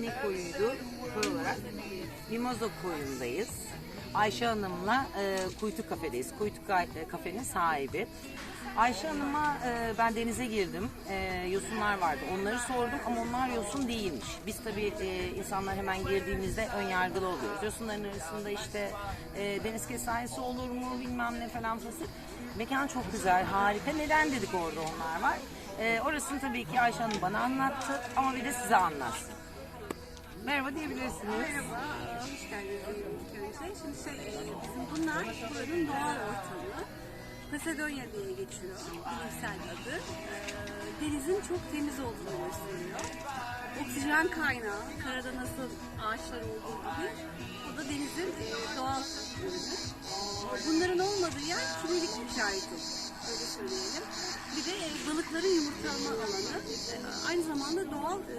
ne koyuydu? Koy olarak. Mimoza koyundayız. Ayşe Hanım'la e, Kuytu Kafe'deyiz. Kuytu Ka- e, Kafe'nin sahibi. Ayşe Hanım'a e, ben denize girdim. E, yosunlar vardı. Onları sordum ama onlar yosun değilmiş. Biz tabii e, insanlar hemen girdiğimizde ön yargılı oluyoruz. Yosunların arasında işte e, deniz kestanesi olur mu bilmem ne falan fasıl. Mekan çok güzel, harika. Neden dedik orada onlar var. E, orasını tabii ki Ayşe Hanım bana anlattı ama bir de size anlatsın. Merhaba diyebilirsiniz. Merhaba, hoş geldiniz. Şimdi şey, e, bizim bunlar buranın doğal ortamı. Macedonya diye geçiyor, bilimsel adı. Ee, Denizin çok temiz olduğunu gösteriyor. Oksijen kaynağı, karada nasıl ağaçlar olduğu gibi, o da denizin e, doğal ürünü. Bunların olmadığı yer kirlilik işareti, öyle söyleyelim. Bir de e, balıkların yumurtlama alanı. E, Aynı zamanda doğal, e,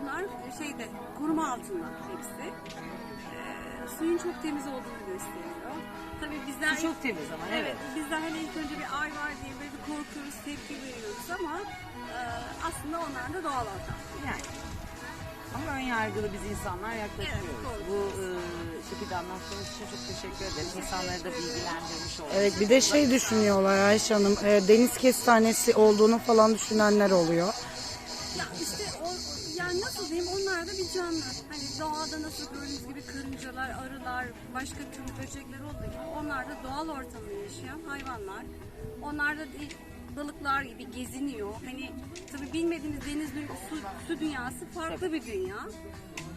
bunlar şeyde, koruma altında hepsi. E, Suyun çok temiz olduğunu gösteriyor. Tabii bizler... Su çok temiz ama evet. Bizler hani ilk önce bir ay var diye böyle bir korkuyoruz, tepki veriyoruz ama e, aslında onlar da doğal ortam. Yani. Yargılı biz insanlar yaklaşıyoruz. Evet, Bu e, şekilde anlattığınız için çok teşekkür ederim. İnsanları da bilgilendirmiş olduk. Evet bir de şey düşünüyorlar Ayşe Hanım e, deniz kestanesi olduğunu falan düşünenler oluyor. Ya işte o, yani nasıl diyeyim onlar da bir canlı. Hani doğada nasıl gördüğünüz gibi karıncalar, arılar, başka türlü böcekler olduğu gibi onlar da doğal ortamda yaşayan hayvanlar. Onlar da değil, balıklar gibi geziniyor. Hani tabii bilmediğimiz deniz su, su dünyası farklı bir dünya.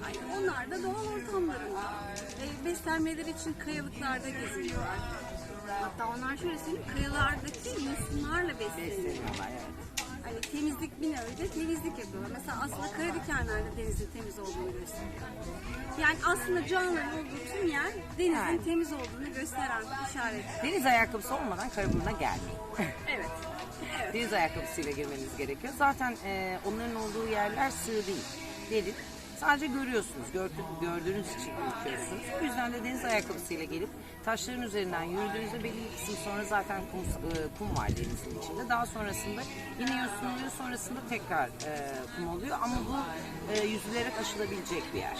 Hani onlar da doğal ortamlarında. E, beslenmeleri için kayalıklarda geziniyorlar. Hatta onlar şöyle söyleyeyim, kayalardaki yosunlarla besleniyor. Besleniyorlar, evet. Hani temizlik bir nevi temizlik yapıyorlar. Mesela aslında Karadikenler'de denizin temiz olduğunu gösteriyor. Yani aslında canlıların olduğu tüm yer denizin Yani. temiz olduğunu gösteren işaret. Deniz ayakkabısı olmadan karabına gelmeyin. Evet. Evet. Deniz ayakkabısıyla girmeniz gerekiyor. Zaten e, onların olduğu yerler sığ değil. Derin. Sadece görüyorsunuz. Gördü- gördüğünüz için ürküyorsunuz. O yüzden de deniz ayakkabısıyla gelip taşların üzerinden yürüdüğünüzde belli bir kısım sonra zaten kum, e, kum var denizin içinde. Daha sonrasında yine yosun. Sonrasında tekrar e, kum oluyor. Ama bu e, yüzülerek aşılabilecek bir yer.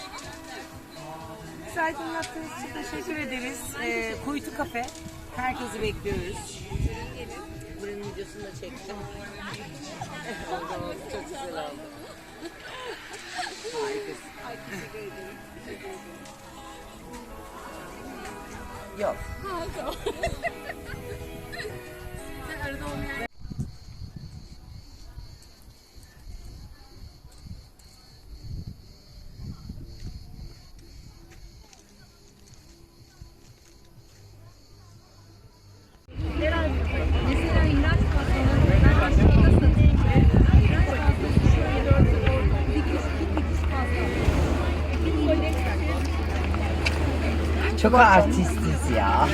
Size aydınlattığınız için teşekkür ederiz. E, Kuytu Kafe. Herkesi bekliyoruz. Buranın videosunu da çektim. o zaman çok güzel oldu. Harikasın. Ay teşekkür ederim. Teşekkür ederim. Yok. Ha, tamam. Çok artistiz ya.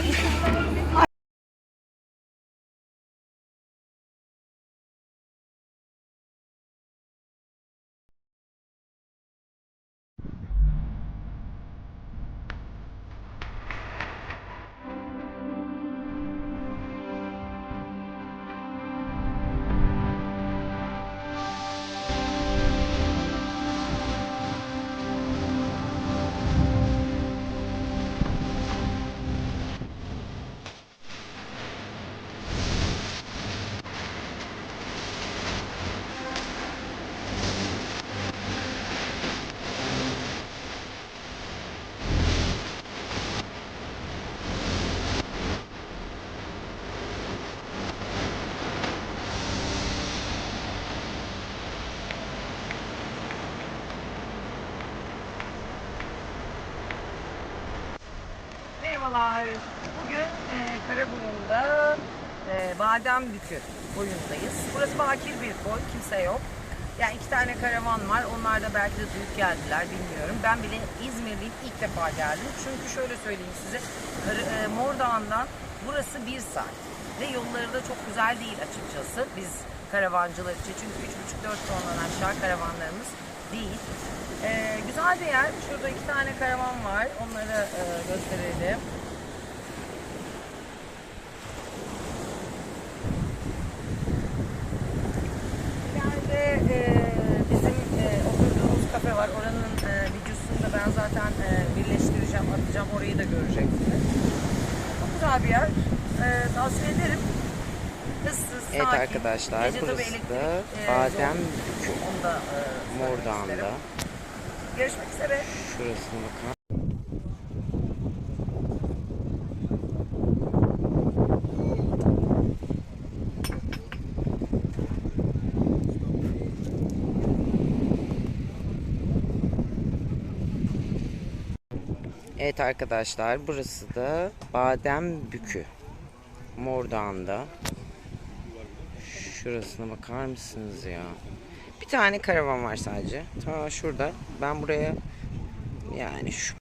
Merhabalar. Bugün e, Karaburun'da e, Badembükü boyundayız. Burası bakir bir koy, kimse yok. Yani iki tane karavan var. Onlar da belki de büyük geldiler bilmiyorum. Ben bile İzmirliyim ilk defa geldim. Çünkü şöyle söyleyeyim size. E, Mordağ'ından burası bir saat. Ve yolları da çok güzel değil açıkçası. Biz karavancılar için. Çünkü 3,5-4 tondan aşağı karavanlarımız değil. E, güzel bir yer. Şurada iki tane karavan var. Onları e, gösterelim. İleride e, bizim e, oturduğumuz kafe var. Oranın e, Birazdan zaten e, birleştireceğim, atacağım. Orayı da göreceksiniz. Çok güzel bir yer. E, tavsiye ederim. Evet sakin. arkadaşlar Gece burası da Badem. Bükü. Onu da e, Mordağ'ında. isterim. Görüşmek üzere. Şurasına bakın. Evet arkadaşlar burası da Badem Bükü. Mordağ'ında. Şurasına bakar mısınız ya? Bir tane karavan var sadece. Ta şurada. Ben buraya yani şu